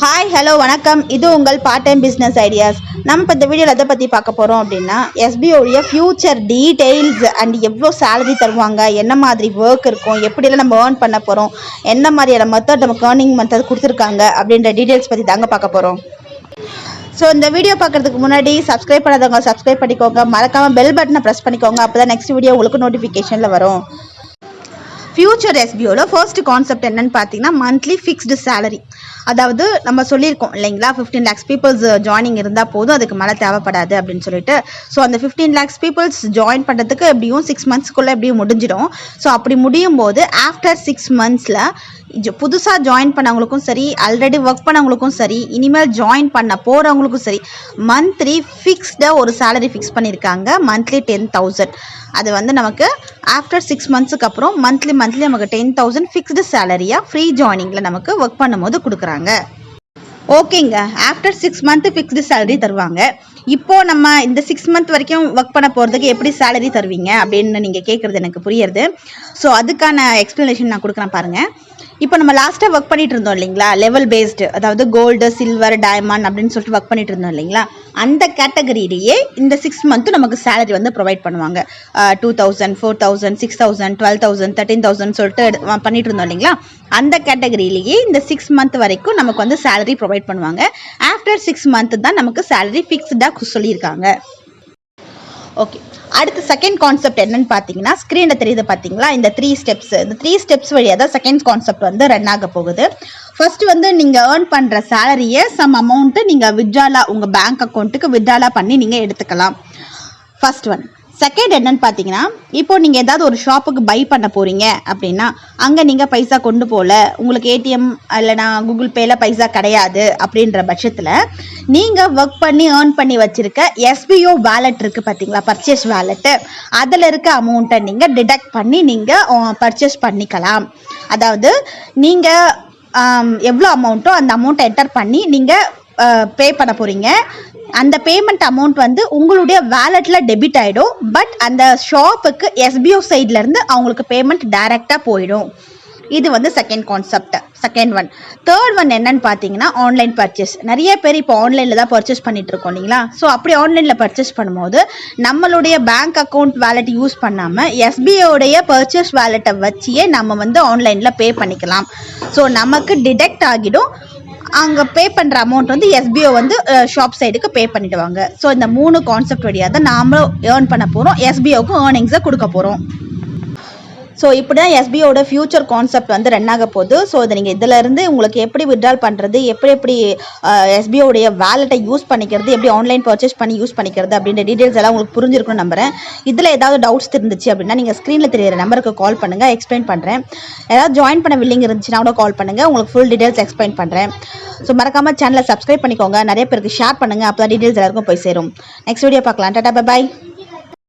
Hi hello வணக்கம். இது உங்கள் பார்ட் டைம் பிஸ்னஸ் ஐடியாஸ் நம்ம இப்போ இந்த வீடியோவில் எதை பற்றி பார்க்க போகிறோம் அப்படின்னா எஸ்பிஓடைய ஃப்யூச்சர் டீட்டெயில்ஸ் அண்ட் எவ்வளோ சேலரி தருவாங்க என்ன மாதிரி ஒர்க் இருக்கும் எப்படியெல்லாம் நம்ம ஏர்ன் பண்ண போகிறோம் என்ன மாதிரியான மெத்தட் நமக்கு ஏர்னிங் மெத்தட் கொடுத்துருக்காங்க அப்படின்ற டீட்டெயில்ஸ் பற்றி தாங்க பார்க்க போகிறோம் ஸோ இந்த வீடியோ பார்க்குறதுக்கு முன்னாடி சப்ஸ்கிரைப் பண்ணாதவங்க சப்ஸ்கிரைப் பண்ணிக்கோங்க. மறக்காமல் பெல் பட்டனை ப்ரெஸ் பண்ணிக்கோங்க. அப்போ தான் நெக்ஸ்ட் வீடியோ உங்களுக்கு நோட்டிஃபிகேஷனில் வரும். ஃப்யூச்சர் எஸ்பிஓவில் ஃபர்ஸ்ட் கான்செப்ட் என்னன்னு பார்த்தீங்கன்னா மந்த்லி ஃபிக்ஸ்டு சேலரி அதாவது நம்ம சொல்லியிருக்கோம் இல்லைங்களா ஃபிஃப்டீன் லேக்ஸ் பீப்புள்ஸ் ஜாயினிங் இருந்தால் போதும் அதுக்கு மேலே தேவைப்படாது அப்படின்னு சொல்லிட்டு. ஸோ அந்த ஃபிஃப்டீன் லேக்ஸ் பீப்புள்ஸ் ஜாயின் பண்ணுறதுக்கு எப்படியும் சிக்ஸ் மந்த்ஸ்க்குள்ளே எப்படியும் முடிஞ்சிடும். ஸோ அப்படி முடியும் போது ஆஃப்டர் சிக்ஸ் மந்த்ஸில் புதுசாக ஜாயின் பண்ணவங்களுக்கும் சரி ஆல்ரெடி ஒர்க் பண்ணவங்களுக்கும் சரி இனிமேல் ஜாயின் பண்ண போகிறவங்களுக்கும் சரி மந்த்லி ஃபிக்ஸ்டாக ஒரு சேலரி ஃபிக்ஸ் பண்ணியிருக்காங்க மந்த்லி டென் தௌசண்ட் அது வந்து நமக்கு ஆஃப்டர் சிக்ஸ் மந்த்ஸுக்கு அப்புறம் மந்த்லி மந்த்லி நமக்கு டென் தௌசண்ட் ஃபிக்ஸ்டு சேலரியாக ஃப்ரீ ஜாயினிங்கில் நமக்கு ஒர்க் பண்ணும்போது கொடுக்குறாங்க. ஓகேங்க after six month fixed salary தருவாங்க. இப்போது நம்ம இந்த சிக்ஸ் மந்த் வரைக்கும் ஒர்க் பண்ண போகிறதுக்கு எப்படி சேலரி தருவீங்க அப்படின்னு நீங்கள் கேட்குறது எனக்கு புரியுறது ஸோ அதுக்கான எக்ஸ்ப்ளனேஷன் நான் கொடுக்குறேன் பாருங்கள் இப்போ நம்ம லாஸ்ட்டாக ஒர்க் பண்ணிட்டு இருந்தோம் இல்லைங்களா? லெவல் பேஸ்டு அதாவது கோல்டு சில்வர் டைமண்ட் அப்படின்னு சொல்லிட்டு ஒர்க் பண்ணிட்டு இருந்தோம் இல்லைங்களா? அந்த கேட்டகரியிலேயே இந்த சிக்ஸ் மந்த்து நமக்கு சேலரி வந்து ப்ரொவைட் பண்ணுவாங்க. Two thousand four thousand six thousand twelve thousand thirteen thousand சொல்லிட்டு பண்ணிட்டு இருந்தோம் இல்லைங்களா? அந்த கேட்டகரியிலேயே இந்த சிக்ஸ் மந்த் வரைக்கும் நமக்கு வந்து சேலரி ப்ரொவைட் பண்ணுவாங்க. ஆஃப்டர் சிக்ஸ் மந்த் தான் நமக்கு சேலரி ஃபிக்ஸ்டாக சொல்லியிருக்காங்க. ஓகே அடுத்து செகண்ட் கான்செப்ட் என்னன்னு பார்த்தீங்கன்னா ஸ்க்ரீனில் தெரியுது பார்த்தீங்களா இந்த த்ரீ ஸ்டெப்ஸ் இந்த த்ரீ ஸ்டெப்ஸ் வழியாக தான் செகண்ட் கான்செப்ட் வந்து ரன் ஆக போகுது. ஃபர்ஸ்ட் வந்து நீங்கள் ஏர்ன் பண்ணுற சேலரியை சம் அமௌண்ட்டு நீங்கள் வித்ட்ராலா உங்கள் பேங்க் அக்கௌண்ட்டுக்கு வித்ட்ராலா பண்ணி நீங்கள் எடுத்துக்கலாம். ஃபஸ்ட் ஒன் செகண்ட் என்னன்னு பார்த்தீங்கன்னா இப்போ நீங்கள் ஏதாவது ஒரு ஷாப்புக்கு பை பண்ண போகிறீங்க அப்படின்னா அங்கே நீங்கள் பைசா கொண்டு போகல உங்களுக்கு ஏடிஎம் இல்லைனா கூகுள் பேயில் பைசா கிடையாது அப்படின்ற பட்சத்தில் நீங்கள் ஒர்க் பண்ணி ஏர்ன் பண்ணி வச்சுருக்க எஸ்பிஓ வேலெட் இருக்குது பார்த்தீங்களா பர்ச்சேஸ் வேலெட்டு அதில் இருக்க அமௌண்ட்டை நீங்கள் டிடக்ட் பண்ணி நீங்கள் பர்ச்சேஸ் பண்ணிக்கலாம். அதாவது நீங்கள் எவ்வளோ அமௌண்ட்டோ அந்த அமௌண்ட்டை என்டர் பண்ணி நீங்கள் பே பண்ண போகிறீங்க அந்த பேமெண்ட் அமௌண்ட் வந்து உங்களுடைய வேலெட்டில் டெபிட் ஆகிடும் பட் அந்த ஷாப்புக்கு எஸ்பிஓ சைட்லேருந்து அவங்களுக்கு பேமெண்ட் டைரெக்டாக போயிடும். இது வந்து second concept second one third one என்னன்னு பார்த்தீங்கன்னா ஆன்லைன் பர்ச்சேஸ் நிறைய பேர் இப்போ ஆன்லைனில் தான் பர்ச்சேஸ் பண்ணிட்டு இருக்கோம் இல்லைங்களா? ஸோ அப்படி ஆன்லைனில் பர்ச்சேஸ் பண்ணும்போது நம்மளுடைய பேங்க் அக்கௌண்ட் வேலெட் யூஸ் பண்ணாமல் எஸ்பிஐடைய பர்ச்சேஸ் வேலெட்டை வச்சியே நம்ம வந்து ஆன்லைனில் பே பண்ணிக்கலாம். ஸோ நமக்கு டிடெக்ட் ஆகிடும். அங்கே பே பண்ணுற அமௌண்ட் வந்து எஸ்பிஓ வந்து ஷாப் சைடுக்கு பே பண்ணிவிடுவாங்க ஸோ இந்த மூணு கான்செப்ட் வழியாக தான் நாமளும் ஏர்ன் பண்ண போகிறோம் எஸ்பிஓக்கும் ஏர்னிங்ஸை கொடுக்க போகிறோம் ஸோ இப்படி தான் எஸ்பிஓட ஃபியூச்சர் கான்செப்ட் வந்து ரன் ஆக போகுது. ஸோ இதை நீங்கள் இதிலிருந்து உங்களுக்கு எப்படி விட்ரால் பண்ணுறது எப்படி எப்படி எஸ்பிஓடைய வேலெட்டை யூஸ் பண்ணிக்கிறது எப்படி ஆன்லைன் பர்ச்சேஸ் பண்ணி யூஸ் பண்ணிக்கிறது அப்படின்ற டீட்டெயில்ஸ் எல்லாம் உங்களுக்கு புரிஞ்சிருக்கும்னு நம்புறேன். இதில் ஏதாவது டவுட்ஸ் இருந்துச்சு அப்படின்னா நீங்கள் ஸ்க்ரீனில் தெரியிற நம்பருக்கு கால் பண்ணுங்கள் எக்ஸ்பிளைன் பண்ணுறேன் ஏதாவது ஜாயின் பண்ண வில்லிங் இருந்துச்சுன்னா கூட கால் பண்ணுங்கள் உங்களுக்கு ஃபுல் டீட்டெயில்ஸ் எக்ஸ்பிளைன் பண்ணுறேன் ஸோ மறக்காமல் சேனலை சப்ஸ்கிரைப் பண்ணிக்கோங்க. நிறைய பேருக்கு ஷேர் பண்ணுங்கள் அப்போ தான் டீட்டெயில்ஸ் எல்லாருக்கும் போய் சேரும். நெக்ஸ்ட் வீடியோ பார்க்கலாம். Tata bye